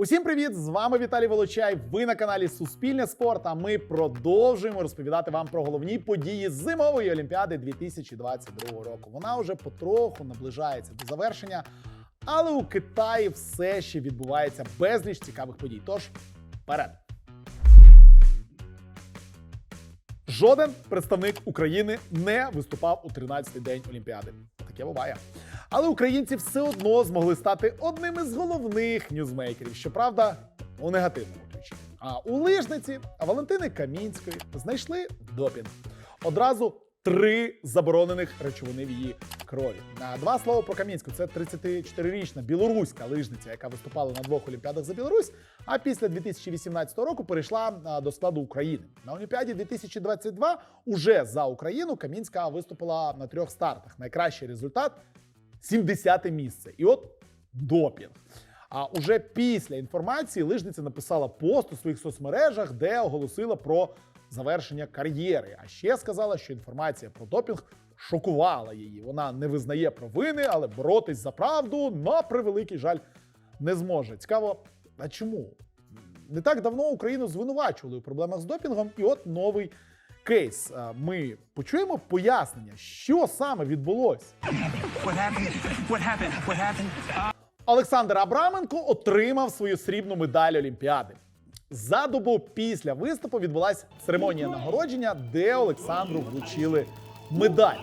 Усім привіт! З вами Віталій Волочай. Ви на каналі Суспільне Спорт. А ми продовжуємо розповідати вам про головні події зимової олімпіади 2022 року. Вона вже потроху наближається до завершення, але у Китаї все ще відбувається безліч цікавих подій. Тож вперед! Жоден представник України не виступав у 13-й день Олімпіади. Таке буває. Але українці все одно змогли стати одним із головних ньюзмейкерів. Щоправда, у негативному ключі. А у лижниці Валентини Камінської знайшли допінг. Одразу три заборонених речовини в її крові. А Два слова про Камінську. Це 34-річна білоруська лижниця, яка виступала на двох олімпіадах за Білорусь. А після 2018 року перейшла до складу України. На Олімпіаді 2022 уже за Україну Камінська виступила на трьох стартах. Найкращий результат 70 місце. І от допінг. А уже після інформації лижниця написала пост у своїх соцмережах, де оголосила про завершення кар'єри. А ще сказала, що інформація про допінг шокувала її. Вона не визнає провини, але боротись за правду на превеликий жаль не зможе. Цікаво, а чому? Не так давно Україну звинувачували у проблемах з допінгом, і от новий кейс. Ми почуємо пояснення, що саме відбулось. What happened? What happened? What happened? Олександр Абраменко отримав свою срібну медаль Олімпіади. За добу після виступу відбулася церемонія нагородження, де Олександру вручили медаль.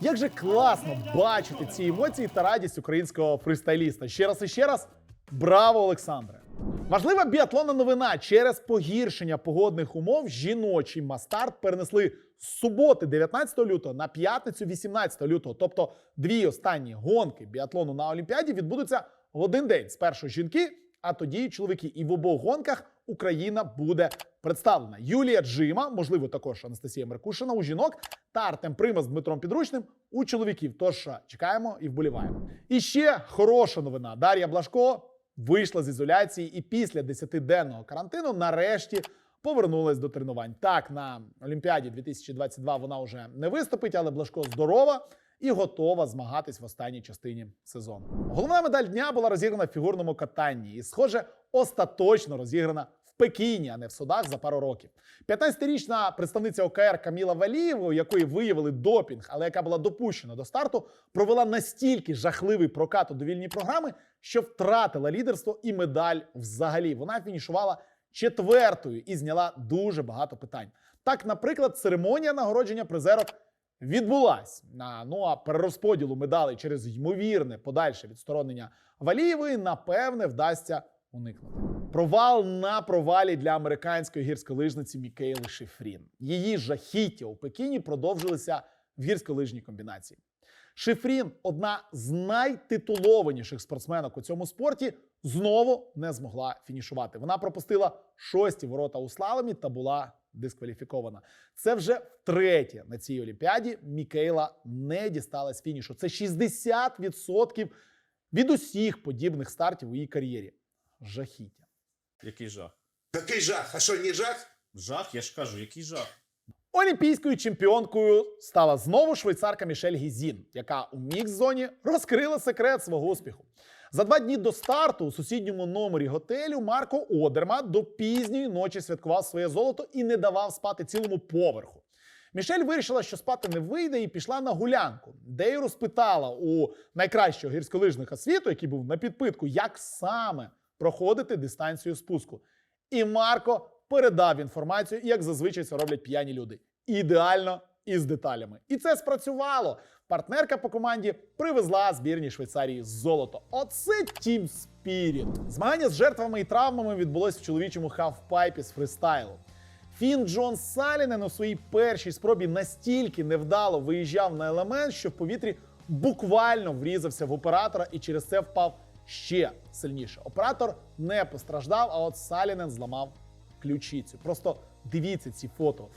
Як же класно бачити ці емоції та радість українського фристайліста. Ще раз і ще раз. Браво, Олександре! Важлива біатлонна новина. Через погіршення погодних умов жіночий мастарт перенесли з суботи 19 лютого на п'ятницю 18 лютого. Тобто дві останні гонки біатлону на Олімпіаді відбудуться в один день. Спершу жінки, а тоді чоловіки. І в обох гонках Україна буде представлена. Юлія Джима, можливо, також Анастасія Меркушина у жінок та Артем Прима з Дмитром Підручним у чоловіків. Тож чекаємо і вболіваємо. І ще хороша новина. Дар'я Блашко вийшла з ізоляції і після 10-денного карантину нарешті повернулась до тренувань. Так, на Олімпіаді 2022 вона вже не виступить, але Блажко здорова і готова змагатись в останній частині сезону. Головна медаль дня була розіграна в фігурному катанні і, схоже, остаточно розіграна Пекіні, а не в судах за пару років. 15-річна представниця ОКР Каміла Валієва, у якої виявили допінг, але яка була допущена до старту, провела настільки жахливий прокат у довільні програми, що втратила лідерство і медаль взагалі. Вона фінішувала четвертою і зняла дуже багато питань. Так, наприклад, церемонія нагородження призерок відбулась. А, Ну а перерозподілу медалей через ймовірне подальше відсторонення Валієвої, напевне, вдасться уникнути. Провал на провалі для американської гірськолижниці Мікейли Шифрін. Її жахіття у Пекіні продовжилися в гірськолижній комбінації. Шифрін, одна з найтитулованіших спортсменок у цьому спорті, знову не змогла фінішувати. Вона пропустила шості ворота у слаломі та була дискваліфікована. Це вже втретє на цій олімпіаді Мікейла не дісталась фінішу. Це 60% від усіх подібних стартів у її кар'єрі. Жахіття. Який жах? Який жах? А що, не жах? Жах, я ж кажу, який жах. Олімпійською чемпіонкою стала знову швейцарка Мішель Гізін, яка у мікс-зоні розкрила секрет свого успіху. За два дні до старту у сусідньому номері готелю Марко Одерма до пізньої ночі святкував своє золото і не давав спати цілому поверху. Мішель вирішила, що спати не вийде, і пішла на гулянку, де й розпитала у найкращого гірськолижника світу, який був на підпитку, як саме проходити дистанцію спуску. І Марко передав інформацію, як зазвичай це роблять п'яні люди. Ідеально і з деталями. І це спрацювало. Партнерка по команді привезла збірній Швейцарії золото. Оце Тім Спіріт. Змагання з жертвами і травмами відбулось в чоловічому хавпайпі з фристайлу. Фін Джон Салінен у своїй першій спробі настільки невдало виїжджав на елемент, що в повітрі буквально врізався в оператора і через це впав ще сильніше. Оператор не постраждав, а от Салінен зламав ключицю. Просто дивіться ці фото.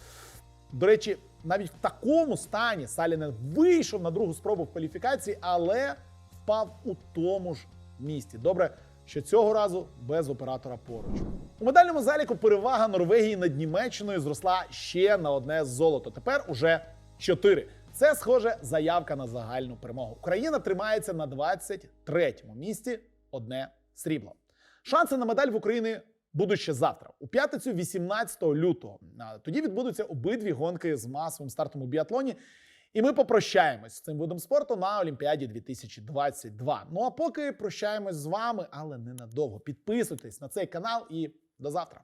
До речі, навіть в такому стані Салінен вийшов на другу спробу в кваліфікації, але впав у тому ж місці. Добре, що цього разу без оператора поруч. У медальному заліку перевага Норвегії над Німеччиною зросла ще на одне золото. Тепер уже чотири. Це схоже заявка на загальну перемогу. Україна тримається на 23-му місці, одне срібло. Шанси на медаль в Україні будуть ще завтра, у п'ятницю, 18 лютого. Тоді відбудуться обидві гонки з масовим стартом у біатлоні. І ми попрощаємось з цим видом спорту на Олімпіаді 2022. Ну а поки прощаємось з вами, але ненадовго. Підписуйтесь на цей канал і до завтра.